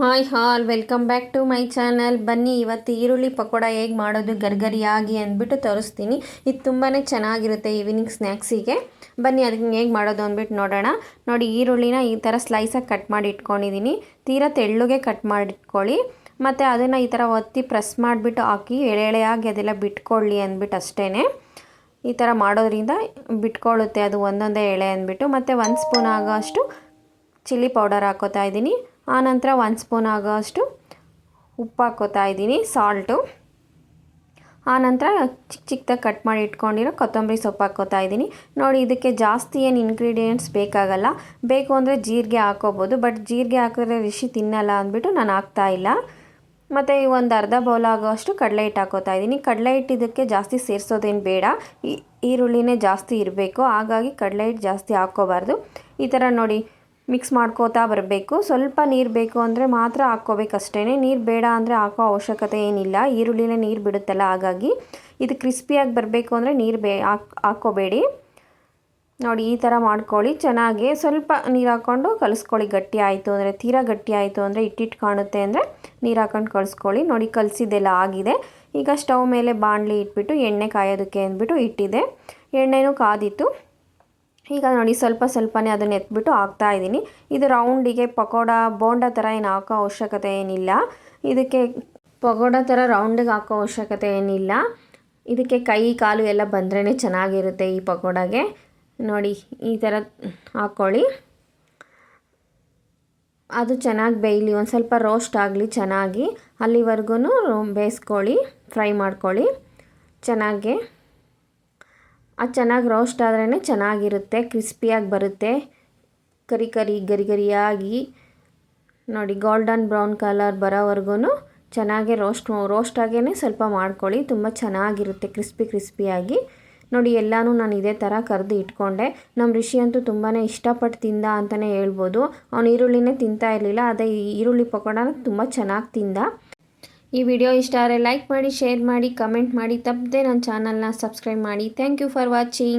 Hi all, welcome back to my channel. ಬನ್ನಿ, ಇವತ್ತು ಈರುಳ್ಳಿ ಪಕೋಡ ಹೇಗೆ ಮಾಡೋದು ಗರ್ಗರಿಯಾಗಿ ಅಂದ್ಬಿಟ್ಟು ತೋರಿಸ್ತೀನಿ. ಇದು ತುಂಬಾ ಚೆನ್ನಾಗಿರುತ್ತೆ ಈವ್ನಿಂಗ್ ಸ್ನ್ಯಾಕ್ಸಿಗೆ ಬನ್ನಿ ಅದಕ್ಕೆ ಹೇಗೆ ಮಾಡೋದು ಅಂದ್ಬಿಟ್ಟು ನೋಡೋಣ. ನೋಡಿ, ಈರುಳ್ಳಿನ ಈ ಥರ ಸ್ಲೈಸಾಗಿ ಕಟ್ ಮಾಡಿ ಇಟ್ಕೊಂಡಿದ್ದೀನಿ ತೀರಾ ತೆಳ್ಳುಗೆ ಕಟ್ ಮಾಡಿಟ್ಕೊಳ್ಳಿ ಮತ್ತು ಅದನ್ನು ಈ ಥರ ಒತ್ತಿ ಪ್ರೆಸ್ ಮಾಡಿಬಿಟ್ಟು ಹಾಕಿ ಎಳೆ ಎಳೆಯಾಗಿ ಅದೆಲ್ಲ ಬಿಟ್ಕೊಳ್ಳಿ ಅಂದ್ಬಿಟ್ಟು ಅಷ್ಟೇ ಈ ಥರ ಮಾಡೋದ್ರಿಂದ ಬಿಟ್ಕೊಳ್ಳುತ್ತೆ ಅದು ಒಂದೊಂದೇ ಎಳೆ ಅಂದ್ಬಿಟ್ಟು. ಮತ್ತು ಒಂದು ಸ್ಪೂನ್ ಆಗೋಷ್ಟು ಚಿಲ್ಲಿ ಪೌಡರ್ ಹಾಕೋತಾ ಇದ್ದೀನಿ ಆನಂತರ ಒಂದು ಸ್ಪೂನ್ ಆಗೋಷ್ಟು ಉಪ್ಪು ಹಾಕೋತಾ ಇದ್ದೀನಿ ಸಾಲ್ಟು ಆನಂತರ ಚಿಕ್ಕ ಚಿಕ್ಕದಾಗಿ ಕಟ್ ಮಾಡಿ ಇಟ್ಕೊಂಡಿರೋ ಕೊತ್ತಂಬರಿ ಸೊಪ್ಪು ಹಾಕೋತಾ ಇದ್ದೀನಿ. ನೋಡಿ, ಇದಕ್ಕೆ ಜಾಸ್ತಿ ಏನು ಇನ್ಗ್ರೀಡಿಯೆಂಟ್ಸ್ ಬೇಕಾಗಲ್ಲ. ಬೇಕು ಅಂದರೆ ಜೀರಿಗೆ ಹಾಕೋಬೋದು ಬಟ್ ಜೀರಿಗೆ ಹಾಕಿದ್ರೆ ರಿಷಿ ತಿನ್ನಲ್ಲ ಅಂದ್ಬಿಟ್ಟು ನಾನು ಹಾಕ್ತಾ ಇಲ್ಲ. ಮತ್ತು ಒಂದು ಅರ್ಧ ಬೌಲ್ ಆಗೋಷ್ಟು ಕಡಲೆ ಹಿಟ್ಟು ಹಾಕೋತಾ ಇದ್ದೀನಿ. ಕಡಲೆ ಹಿಟ್ಟು ಇದಕ್ಕೆ ಜಾಸ್ತಿ ಸೇರಿಸೋದೇನು ಬೇಡ. ಈ ಈರುಳ್ಳಿನೇ ಜಾಸ್ತಿ ಇರಬೇಕು. ಹಾಗಾಗಿ ಕಡಲೆ ಹಿಟ್ಟು ಜಾಸ್ತಿ ಹಾಕ್ಕೋಬಾರ್ದು. ಈ ಥರ ನೋಡಿ ಮಿಕ್ಸ್ ಮಾಡ್ಕೋತಾ ಬರಬೇಕು. ಸ್ವಲ್ಪ ನೀರು ಬೇಕು ಅಂದರೆ ಮಾತ್ರ ಹಾಕ್ಕೋಬೇಕಷ್ಟೇ ನೀರು ಬೇಡ ಅಂದರೆ ಹಾಕೋ ಅವಶ್ಯಕತೆ ಏನಿಲ್ಲ. ಈರುಳ್ಳಿನೇ ನೀರು ಬಿಡುತ್ತಲ್ಲ, ಹಾಗಾಗಿ ಇದು ಕ್ರಿಸ್ಪಿಯಾಗಿ ಬರಬೇಕು ಅಂದರೆ ನೀರು ಬೇ ಹಾಕ್ ಹಾಕ್ಕೋಬೇಡಿ. ನೋಡಿ, ಈ ಥರ ಮಾಡ್ಕೊಳ್ಳಿ. ಚೆನ್ನಾಗಿ ಸ್ವಲ್ಪ ನೀರು ಹಾಕ್ಕೊಂಡು ಕಲಿಸ್ಕೊಳ್ಳಿ. ಗಟ್ಟಿ ಆಯಿತು ಅಂದರೆ, ತೀರಾ ಗಟ್ಟಿ ಆಯಿತು ಅಂದರೆ ಇಟ್ಟಿಟ್ಟು ಕಾಣುತ್ತೆ ಅಂದರೆ ನೀರು ಹಾಕ್ಕೊಂಡು ಕಳಿಸ್ಕೊಳ್ಳಿ ನೋಡಿ, ಕಲಸಿದ್ದೆಲ್ಲ ಆಗಿದೆ. ಈಗ ಸ್ಟವ್ ಮೇಲೆ ಬಾಣಲಿ ಇಟ್ಬಿಟ್ಟು, ಎಣ್ಣೆ ಕಾಯೋದಕ್ಕೆ ಅಂದ್ಬಿಟ್ಟು ಇಟ್ಟಿದೆ. ಎಣ್ಣೆನೂ ಕಾದಿತ್ತು. ಈಗ ನೋಡಿ ಸ್ವಲ್ಪ ಸ್ವಲ್ಪನೇ ಅದನ್ನು ಎತ್ಬಿಟ್ಟು ಹಾಕ್ತಾ ಇದ್ದೀನಿ. ಇದು ರೌಂಡಿಗೆ ಪಕೋಡ, ಬೋಂಡ ಥರ ಏನು ಹಾಕೋ ಅವಶ್ಯಕತೆ ಏನಿಲ್ಲ. ಇದಕ್ಕೆ ಪಕೋಡ ಥರ ರೌಂಡಿಗೆ ಹಾಕೋ ಅವಶ್ಯಕತೆ ಏನಿಲ್ಲ. ಇದಕ್ಕೆ ಕೈ, ಕಾಲು ಎಲ್ಲ ಬಂದ್ರೇ ಚೆನ್ನಾಗಿರುತ್ತೆ ಈ ಪಕೋಡಾಗೆ. ನೋಡಿ, ಈ ಥರ ಹಾಕ್ಕೊಳ್ಳಿ ಅದು ಚೆನ್ನಾಗಿ ಬೇಯಲಿ, ಒಂದು ಸ್ವಲ್ಪ ರೋಸ್ಟ್ ಆಗಲಿ ಚೆನ್ನಾಗಿ. ಅಲ್ಲಿವರೆಗೂ ಬೇಯಿಸ್ಕೊಳ್ಳಿ, ಫ್ರೈ ಮಾಡ್ಕೊಳ್ಳಿ. ಚೆನ್ನಾಗಿ ಅದು ಚೆನ್ನಾಗಿ ರೋಸ್ಟ್ ಆದ್ರೇ ಚೆನ್ನಾಗಿರುತ್ತೆ ಕ್ರಿಸ್ಪಿಯಾಗಿ ಬರುತ್ತೆ. ಕರಿ ಕರಿ, ಗರಿ ಗರಿಯಾಗಿ ನೋಡಿ ಗೋಲ್ಡನ್ ಬ್ರೌನ್ ಕಲರ್ ಬರೋವರೆಗೂ ಚೆನ್ನಾಗಿ ರೋಸ್ಟ್ ರೋಸ್ಟ್ ಆಗೇ ಸ್ವಲ್ಪ ಮಾಡ್ಕೊಳ್ಳಿ. ತುಂಬ ಚೆನ್ನಾಗಿರುತ್ತೆ ಕ್ರಿಸ್ಪಿ ಕ್ರಿಸ್ಪಿಯಾಗಿ ನೋಡಿ ಎಲ್ಲನೂ ನಾನು ಇದೇ ಥರ ಕರೆದು ಇಟ್ಕೊಂಡೆ. ನಮ್ಮ ಋಷಿ ಅಂತೂ ತುಂಬಾ ಇಷ್ಟಪಟ್ಟು ತಿಂದ ಅಂತಲೇ ಹೇಳ್ಬೋದು. ಅವ್ನು ಈರುಳ್ಳಿನೇ ತಿಂತಾ ಇರಲಿಲ್ಲ ಅದೇ ಈರುಳ್ಳಿ ಪಕೋಡನ ತುಂಬ ಚೆನ್ನಾಗಿ ತಿಂದ. ಈ ವಿಡಿಯೋ ಇಷ್ಟ ಆದರೆ ಲೈಕ್ ಮಾಡಿ ಶೇರ್ ಮಾಡಿ ಕಮೆಂಟ್ ಮಾಡಿ, ತಪ್ಪದೆ ನನ್ನ ಚಾನಲ್ನ ಸಬ್ಸ್ಕ್ರೈಬ್ ಮಾಡಿ. Thank you for watching